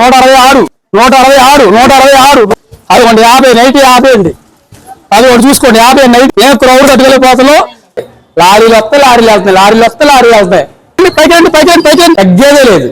నూట అరవై ఆరు నూట అరవై ఆరు నూట అరవై ఆరు. అదిగోండి యాభై నైట్ యాభై అండి. అది ఒకటి చూసుకోండి యాభై నైట్. ఏ క్రౌడ్ కట్టుకెళ్ళిపోతాలో లారీలు వస్తే లారీలు వెళ్తున్నాయి లారీలు వస్తే లారీలు వెళ్తాయి పైకండి పైకండి పైకండి తగ్గేదే లేదు.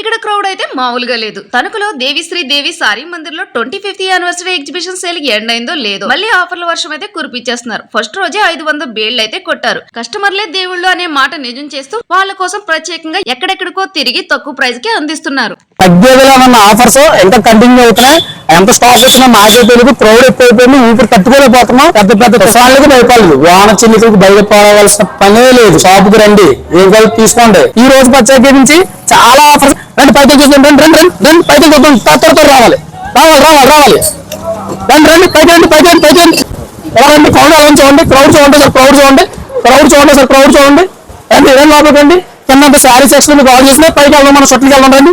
ఇక్కడ క్రౌడ్ అయితే మామూలుగా లేదు. తణుకులో Devisri Devi sorry మందిర్లో twenty fifth anniversary exhibition sale end అయిందో లేదో మళ్ళీ ఆఫర్ల వర్షం అయితే కురిపించేస్తున్నారు. ఫస్ట్ రోజే ఐదు వందల బేళ్ళు అయితే కొట్టారు. కస్టమర్లే దేవుళ్ళు అనే మాట నిజం చేస్తూ వాళ్ళ కోసం ప్రత్యేకంగా ఎక్కడెక్కడికో తిరిగి తక్కువ ప్రైస్కి అందిస్తున్నారు. తగ్గేదిగా ఉన్న ఆఫర్స్? ఎంత కంటిన్యూ అవుతున్నాయి ఎంత స్టాక్ వచ్చినా మాకే తెలియదు. క్రౌడ్ ఎక్కువైపోయింది. ఊపిరి తట్టుకోలేకపోతున్నాం పెద్ద పెద్ద తుఫాన్లకు భయపడలేదు వాన చిన్నికలకు బయటపడవలసిన పనే లేదు. షాపుకి రండి. ఏం కలిపి తీసుకోండి. ఈ రోజు ప్రత్యేకించి చాలా ఆఫర్స్. రండి పైకి రండి రండి రండి పైకి చూద్దాం. త్వర రావాలి. రావాలి రావాలి రావాలి. రండి రండి పైకి రండి పైకి రండి పైకి రండి. రండి? క్రౌడ్ చూడండి. క్రౌడ్ చూడండి సార్ క్రౌడ్ చూడండి. క్రౌడ్ చూడండి సార్ క్రౌడ్ చూడండి. రండి రండి లోపలికి రండి. కింద శారీ సెక్షన్ మీకు ఆర్డర్ చేసినా పైకి వెళ్దాం మన షర్ట్కి వెళ్దాం రండి.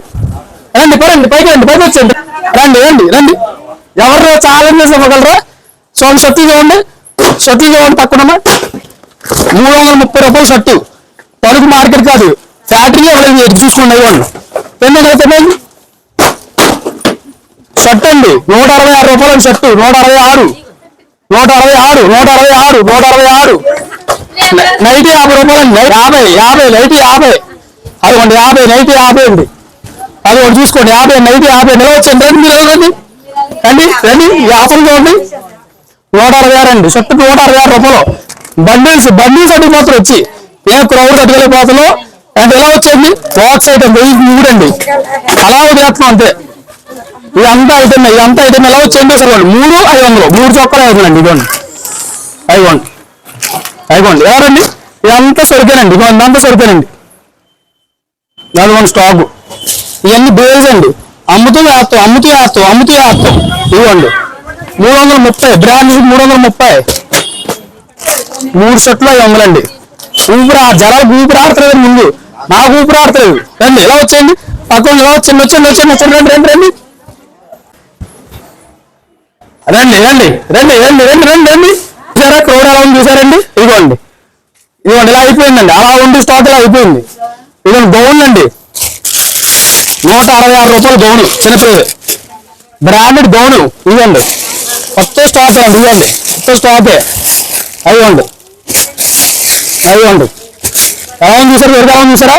రండి పరండి పైకి రండి పైకి వచ్చేయండి. రండి రండి రండి. ఎవరు ఛాలెంజెస్ ఇవ్వగలరా చూడండి షర్ట్లు చూడండి షర్ట్లు చూడండి పక్కన మూడు వందల ముప్పై రూపాయలు షర్టు తణుకు మార్కెట్ కాదు. ఫ్యాక్టరీ ఎవరైనా చూసుకోండి ఇవ్వండి ఎన్ని అవుతుంది షర్ట్ అండి. నూట అరవై ఆరు రూపాయల షర్టు నూట అరవై ఆరు. నూట అరవై ఆరు నూట అరవై ఆరు నూట అరవై ఆరు. నైట్ యాభై రూపాయలండి యాభై యాభై నైట్ యాభై. అదిగోండి యాభై నైట్ యాభై అండి. అది ఒకటి చూసుకోండి. యాభై నైట్ యాభై నెల వచ్చింది రండి మీరు రండి? రండి రండి. ఈ ఆఫర్ చూడండి. నూట అరవై ఆరు అండి. షర్ట్ నూట అరవై ఆరు రూపాయలు. బండిల్స్ బండిల్స్ అడిగి మాత్రం వచ్చి. ఏ క్రౌడ్ అటుకెళ్ళిపోతాలో అంటే ఎలా వచ్చింది బాక్స్ ఐటమ్ వెయ్యి మూడండి అలా వదిలేస్తున్నాం అంతే. ఇదంతా ఐటమ్ ఇదంతా ఐటమ్ ఎలా వచ్చిందో సరే మూడు ఐదు వందలు. మూడు చొక్కలు అవుతుందండి ఇదిగోండి. అయిగోండి అయిగోండి ఎవరండి? ఇదంతా సరిపోనండి ఇదిగోండి. అంతా సరిపోనండి నల్గొండ స్టాక్ ఇవన్నీ బేల్స్ అండి. అమ్ముతూ వేస్తాం అమ్ముతూ వేస్తాం అమ్ముతూ వేస్తాం ఇవ్వండి. మూడు వందల ముప్పై బ్రాండ్ మూడు వందల ముప్పై మూడు షర్ట్లు ఐదు వందలండి ఊపిరా ఆ ఊపిరి ఆడతలేదు ముందు. నాకు ఊపిరి ఆడతలేదు. రండి ఎలా వచ్చేయండి? పక్కన ఎలా వచ్చింది వచ్చండి వచ్చండి వచ్చండి రండి రండి రండి. రండి రండి రండి రండి రండి రండి రండి. చూసారా? క్రౌడ్ ఎలా ఉంది చూసారండి? ఇదిగోండి. ఇదిగోండి ఇలా అయిపోయిందండి. అలా ఉండి స్టాక్ ఇలా అయిపోయింది. ఇదిగోండి గౌన్ అండి. నూట అరవై ఆరు రూపాయలు గౌను చిన్నపిల్లలు బ్రాండెడ్ గౌను ఇవ్వండి. కొత్త స్టాక్ అండి ఇవ్వండి. కొత్త స్టాకే అయ్యండి అయ్యండి ఎలా ఉంది చూసారా? ఎలా ఉంది చూసారా?